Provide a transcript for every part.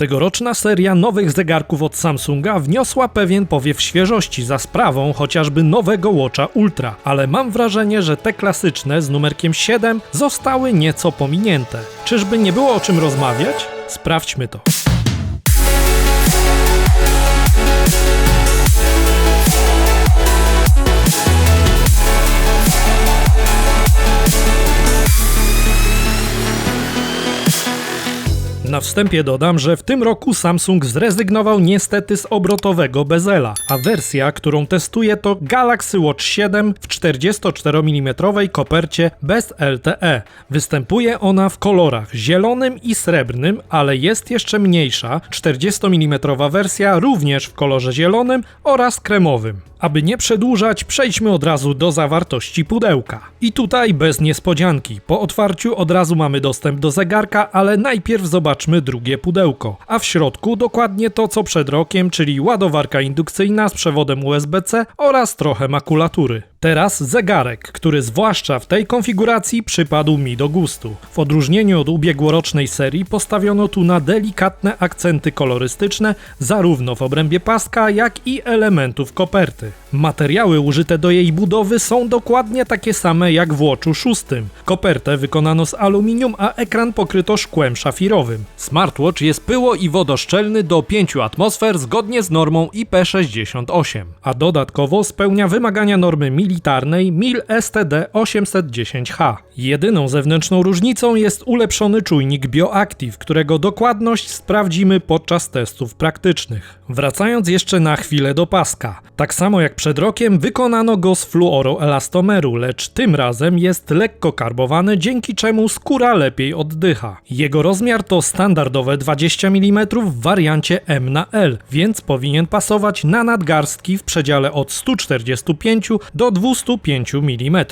Tegoroczna seria nowych zegarków od Samsunga wniosła pewien powiew świeżości za sprawą chociażby nowego Watcha Ultra, ale mam wrażenie, że te klasyczne z numerkiem 7 zostały nieco pominięte. Czyżby nie było o czym rozmawiać? Sprawdźmy to. Na wstępie dodam, że w tym roku Samsung zrezygnował niestety z obrotowego bezela, a wersja, którą testuję to Galaxy Watch 7 w 44 mm kopercie bez LTE. Występuje ona w kolorach zielonym i srebrnym, ale jest jeszcze mniejsza, 40 mm wersja również w kolorze zielonym oraz kremowym. Aby nie przedłużać, przejdźmy od razu do zawartości pudełka. I tutaj bez niespodzianki. Po otwarciu od razu mamy dostęp do zegarka, ale najpierw zobaczmy drugie pudełko. A w środku dokładnie to co przed rokiem, czyli ładowarka indukcyjna z przewodem USB-C oraz trochę makulatury. Teraz zegarek, który zwłaszcza w tej konfiguracji przypadł mi do gustu. W odróżnieniu od ubiegłorocznej serii postawiono tu na delikatne akcenty kolorystyczne, zarówno w obrębie paska, jak i elementów koperty. Materiały użyte do jej budowy są dokładnie takie same jak w Watchu 6. Kopertę wykonano z aluminium, a ekran pokryto szkłem szafirowym. Smartwatch jest pyło i wodoszczelny do 5 atmosfer zgodnie z normą IP68, a dodatkowo spełnia wymagania normy militarnej MIL STD 810H. Jedyną zewnętrzną różnicą jest ulepszony czujnik BioActive, którego dokładność sprawdzimy podczas testów praktycznych. Wracając jeszcze na chwilę do paska. Tak samo jak przed rokiem wykonano go z fluoroelastomeru, lecz tym razem jest lekko karbowany, dzięki czemu skóra lepiej oddycha. Jego rozmiar to standardowe 20 mm w wariancie M na L, więc powinien pasować na nadgarstki w przedziale od 145 do 205 mm.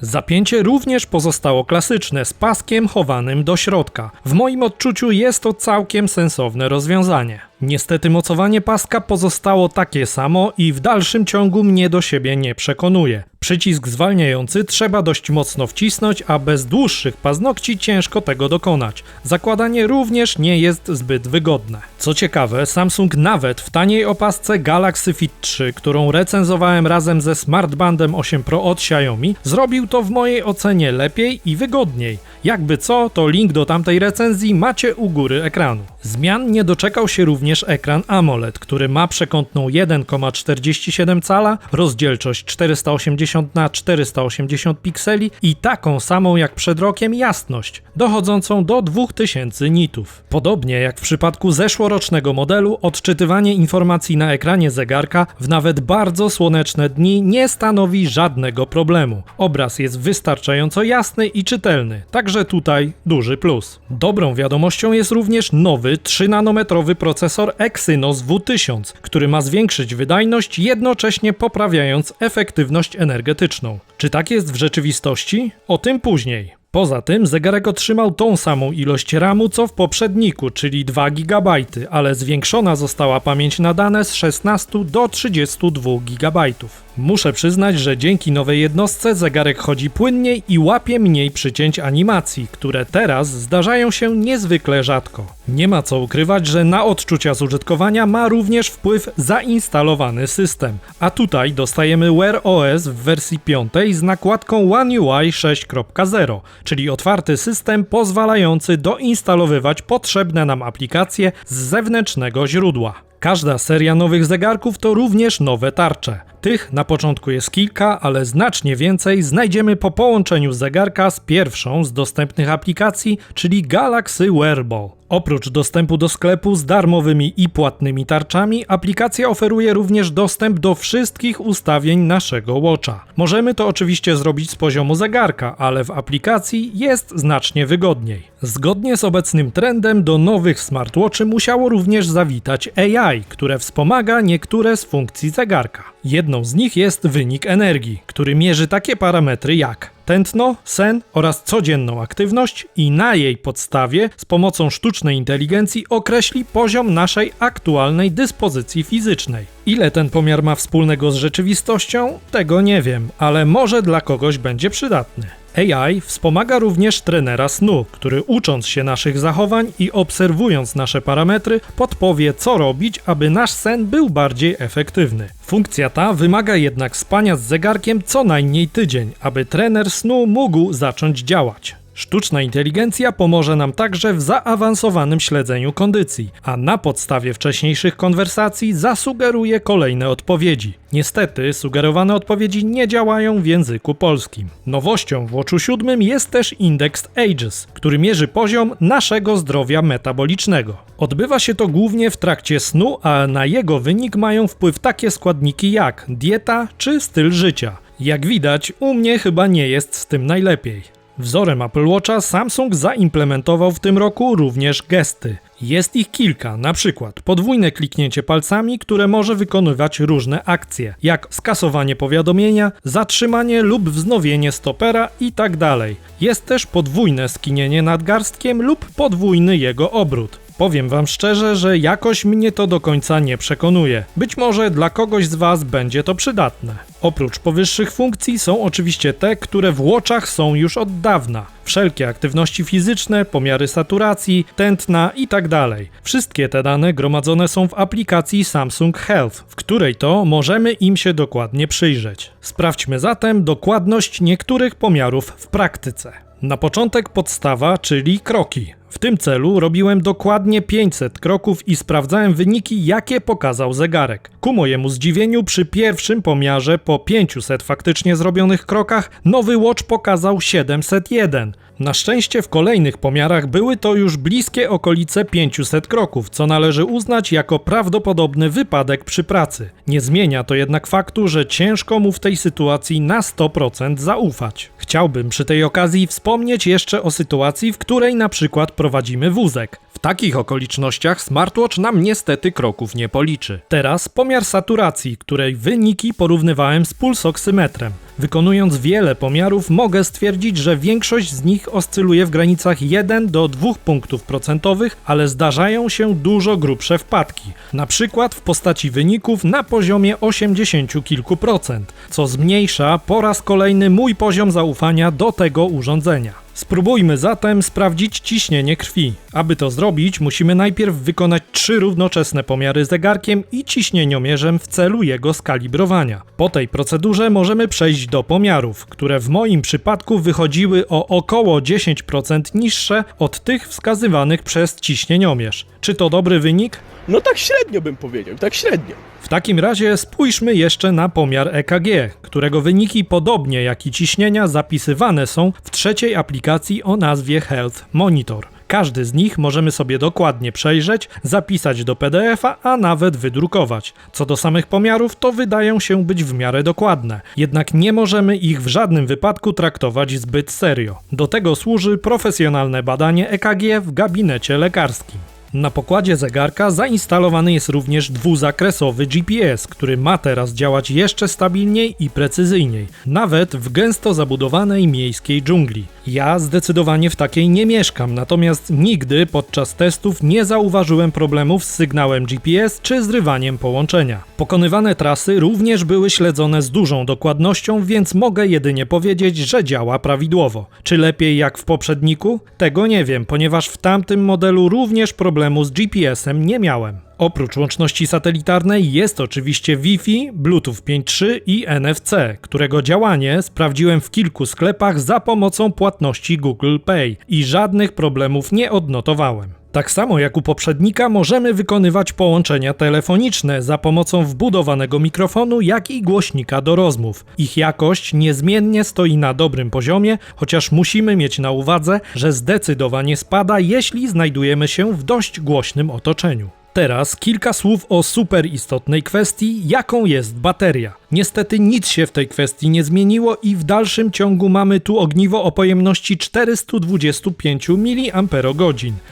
Zapięcie również pozostało klasyczne, z paskiem chowanym do środka. W moim odczuciu jest to całkiem sensowne rozwiązanie. Niestety mocowanie paska pozostało takie samo i w dalszym ciągu mnie do siebie nie przekonuje. Przycisk zwalniający trzeba dość mocno wcisnąć, a bez dłuższych paznokci ciężko tego dokonać. Zakładanie również nie jest zbyt wygodne. Co ciekawe, Samsung nawet w taniej opasce Galaxy Fit 3, którą recenzowałem razem ze Smartbandem 8 Pro od Xiaomi, zrobił to w mojej ocenie lepiej i wygodniej. Jakby co, to link do tamtej recenzji macie u góry ekranu. Zmian nie doczekał się również ekran AMOLED, który ma przekątną 1,47 cala, rozdzielczość 480 na 480 pikseli i taką samą jak przed rokiem jasność, dochodzącą do 2000 nitów. Podobnie jak w przypadku zeszłorocznego modelu, odczytywanie informacji na ekranie zegarka w nawet bardzo słoneczne dni nie stanowi żadnego problemu. Obraz jest wystarczająco jasny i czytelny, także tutaj duży plus. Dobrą wiadomością jest również nowy 3-nanometrowy procesor Exynos W1000, który ma zwiększyć wydajność, jednocześnie poprawiając efektywność energetyczną. Czy tak jest w rzeczywistości? O tym później. Poza tym zegarek otrzymał tą samą ilość RAMu co w poprzedniku, czyli 2 GB, ale zwiększona została pamięć na dane z 16 do 32 GB. Muszę przyznać, że dzięki nowej jednostce zegarek chodzi płynniej i łapie mniej przycięć animacji, które teraz zdarzają się niezwykle rzadko. Nie ma co ukrywać, że na odczucia z użytkowania ma również wpływ zainstalowany system, a tutaj dostajemy Wear OS w wersji 5 z nakładką One UI 6.0, czyli otwarty system pozwalający doinstalowywać potrzebne nam aplikacje z zewnętrznego źródła. Każda seria nowych zegarków to również nowe tarcze. Tych na początku jest kilka, ale znacznie więcej znajdziemy po połączeniu zegarka z pierwszą z dostępnych aplikacji, czyli Galaxy Wearable. Oprócz dostępu do sklepu z darmowymi i płatnymi tarczami, aplikacja oferuje również dostęp do wszystkich ustawień naszego Watcha. Możemy to oczywiście zrobić z poziomu zegarka, ale w aplikacji jest znacznie wygodniej. Zgodnie z obecnym trendem do nowych smartwatchy musiało również zawitać AI, które wspomaga niektóre z funkcji zegarka. Jedną z nich jest wynik energii, który mierzy takie parametry jak tętno, sen oraz codzienną aktywność i na jej podstawie z pomocą sztucznej inteligencji określi poziom naszej aktualnej dyspozycji fizycznej. Ile ten pomiar ma wspólnego z rzeczywistością, tego nie wiem, ale może dla kogoś będzie przydatny. AI wspomaga również trenera snu, który ucząc się naszych zachowań i obserwując nasze parametry, podpowie, co robić, aby nasz sen był bardziej efektywny. Funkcja ta wymaga jednak spania z zegarkiem co najmniej tydzień, aby trener snu mógł zacząć działać. Sztuczna inteligencja pomoże nam także w zaawansowanym śledzeniu kondycji, a na podstawie wcześniejszych konwersacji zasugeruje kolejne odpowiedzi. Niestety, sugerowane odpowiedzi nie działają w języku polskim. Nowością w Watchu 7 jest też indeks Ages, który mierzy poziom naszego zdrowia metabolicznego. Odbywa się to głównie w trakcie snu, a na jego wynik mają wpływ takie składniki jak dieta czy styl życia. Jak widać, u mnie chyba nie jest z tym najlepiej. Wzorem Apple Watcha Samsung zaimplementował w tym roku również gesty. Jest ich kilka, na przykład podwójne kliknięcie palcami, które może wykonywać różne akcje, jak skasowanie powiadomienia, zatrzymanie lub wznowienie stopera itd. Jest też podwójne skinienie nadgarstkiem lub podwójny jego obrót. Powiem wam szczerze, że jakoś mnie to do końca nie przekonuje. Być może dla kogoś z was będzie to przydatne. Oprócz powyższych funkcji są oczywiście te, które w Watchach są już od dawna. Wszelkie aktywności fizyczne, pomiary saturacji, tętna itd. Wszystkie te dane gromadzone są w aplikacji Samsung Health, w której to możemy im się dokładnie przyjrzeć. Sprawdźmy zatem dokładność niektórych pomiarów w praktyce. Na początek podstawa, czyli kroki. W tym celu robiłem dokładnie 500 kroków i sprawdzałem wyniki, jakie pokazał zegarek. Ku mojemu zdziwieniu, przy pierwszym pomiarze po 500 faktycznie zrobionych krokach, nowy Watch pokazał 701. Na szczęście w kolejnych pomiarach były to już bliskie okolice 500 kroków, co należy uznać jako prawdopodobny wypadek przy pracy. Nie zmienia to jednak faktu, że ciężko mu w tej sytuacji na 100% zaufać. Chciałbym przy tej okazji wspomnieć jeszcze o sytuacji, w której na przykład prowadzimy wózek. W takich okolicznościach smartwatch nam niestety kroków nie policzy. Teraz pomiar saturacji, której wyniki porównywałem z pulsoksymetrem. Wykonując wiele pomiarów, mogę stwierdzić, że większość z nich oscyluje w granicach 1 do 2 punktów procentowych, ale zdarzają się dużo grubsze wpadki, na przykład w postaci wyników na poziomie 80 kilku procent, co zmniejsza po raz kolejny mój poziom zaufania do tego urządzenia. Spróbujmy zatem sprawdzić ciśnienie krwi. Aby to zrobić, musimy najpierw wykonać trzy równoczesne pomiary zegarkiem i ciśnieniomierzem w celu jego skalibrowania. Po tej procedurze możemy przejść do pomiarów, które w moim przypadku wychodziły o około 10% niższe od tych wskazywanych przez ciśnieniomierz. Czy to dobry wynik? No tak średnio bym powiedział, tak średnio. W takim razie spójrzmy jeszcze na pomiar EKG, którego wyniki podobnie jak i ciśnienia zapisywane są w trzeciej aplikacji o nazwie Health Monitor. Każdy z nich możemy sobie dokładnie przejrzeć, zapisać do PDF-a, a nawet wydrukować. Co do samych pomiarów, to wydają się być w miarę dokładne, jednak nie możemy ich w żadnym wypadku traktować zbyt serio. Do tego służy profesjonalne badanie EKG w gabinecie lekarskim. Na pokładzie zegarka zainstalowany jest również dwuzakresowy GPS, który ma teraz działać jeszcze stabilniej i precyzyjniej, nawet w gęsto zabudowanej miejskiej dżungli. Ja zdecydowanie w takiej nie mieszkam, natomiast nigdy podczas testów nie zauważyłem problemów z sygnałem GPS czy zrywaniem połączenia. Pokonywane trasy również były śledzone z dużą dokładnością, więc mogę jedynie powiedzieć, że działa prawidłowo. Czy lepiej jak w poprzedniku? Tego nie wiem, ponieważ w tamtym modelu również problemu z GPS-em nie miałem. Oprócz łączności satelitarnej jest oczywiście Wi-Fi, Bluetooth 5.3 i NFC, którego działanie sprawdziłem w kilku sklepach za pomocą płatności Google Pay i żadnych problemów nie odnotowałem. Tak samo jak u poprzednika możemy wykonywać połączenia telefoniczne za pomocą wbudowanego mikrofonu, jak i głośnika do rozmów. Ich jakość niezmiennie stoi na dobrym poziomie, chociaż musimy mieć na uwadze, że zdecydowanie spada, jeśli znajdujemy się w dość głośnym otoczeniu. Teraz kilka słów o super istotnej kwestii, jaką jest bateria. Niestety nic się w tej kwestii nie zmieniło i w dalszym ciągu mamy tu ogniwo o pojemności 425 mAh.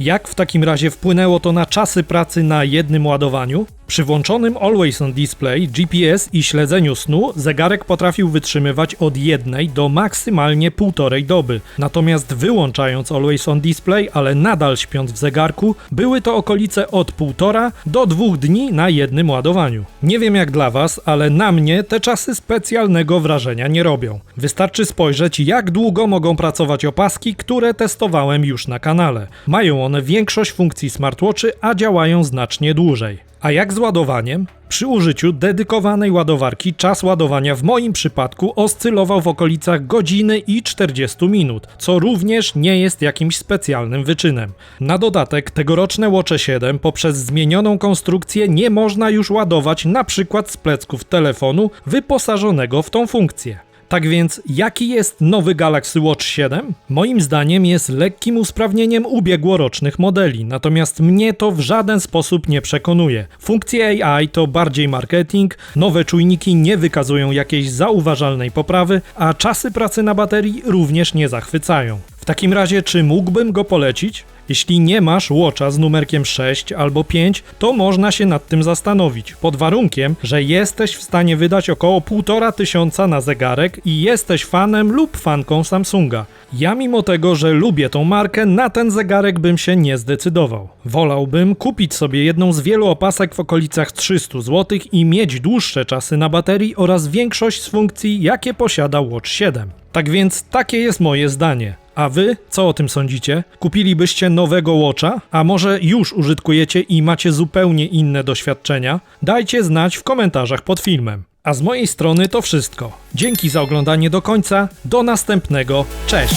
Jak w takim razie wpłynęło to na czasy pracy na jednym ładowaniu? Przy włączonym Always on Display, GPS i śledzeniu snu zegarek potrafił wytrzymywać od jednej do maksymalnie półtorej doby. Natomiast wyłączając Always on Display, ale nadal śpiąc w zegarku, były to okolice od półtora do dwóch dni na jednym ładowaniu. Nie wiem jak dla Was, ale na mnie te czasy specjalnego wrażenia nie robią. Wystarczy spojrzeć, jak długo mogą pracować opaski, które testowałem już na kanale. Mają one większość funkcji smartwatchy, a działają znacznie dłużej. A jak z ładowaniem? Przy użyciu dedykowanej ładowarki czas ładowania w moim przypadku oscylował w okolicach godziny i 40 minut, co również nie jest jakimś specjalnym wyczynem. Na dodatek tegoroczne Watche 7 poprzez zmienioną konstrukcję nie można już ładować przykład z plecków telefonu wyposażonego w tą funkcję. Tak więc, jaki jest nowy Galaxy Watch 7? Moim zdaniem jest lekkim usprawnieniem ubiegłorocznych modeli, natomiast mnie to w żaden sposób nie przekonuje. Funkcje AI to bardziej marketing, nowe czujniki nie wykazują jakiejś zauważalnej poprawy, a czasy pracy na baterii również nie zachwycają. W takim razie, czy mógłbym go polecić? Jeśli nie masz Watcha z numerkiem 6 albo 5, to można się nad tym zastanowić, pod warunkiem, że jesteś w stanie wydać około 1,5 tysiąca na zegarek i jesteś fanem lub fanką Samsunga. Ja mimo tego, że lubię tą markę, na ten zegarek bym się nie zdecydował. Wolałbym kupić sobie jedną z wielu opasek w okolicach 300 zł i mieć dłuższe czasy na baterii oraz większość z funkcji, jakie posiada Watch 7. Tak więc takie jest moje zdanie. A wy, co o tym sądzicie? Kupilibyście nowego Watcha? A może już użytkujecie i macie zupełnie inne doświadczenia? Dajcie znać w komentarzach pod filmem. A z mojej strony to wszystko. Dzięki za oglądanie do końca. Do następnego. Cześć!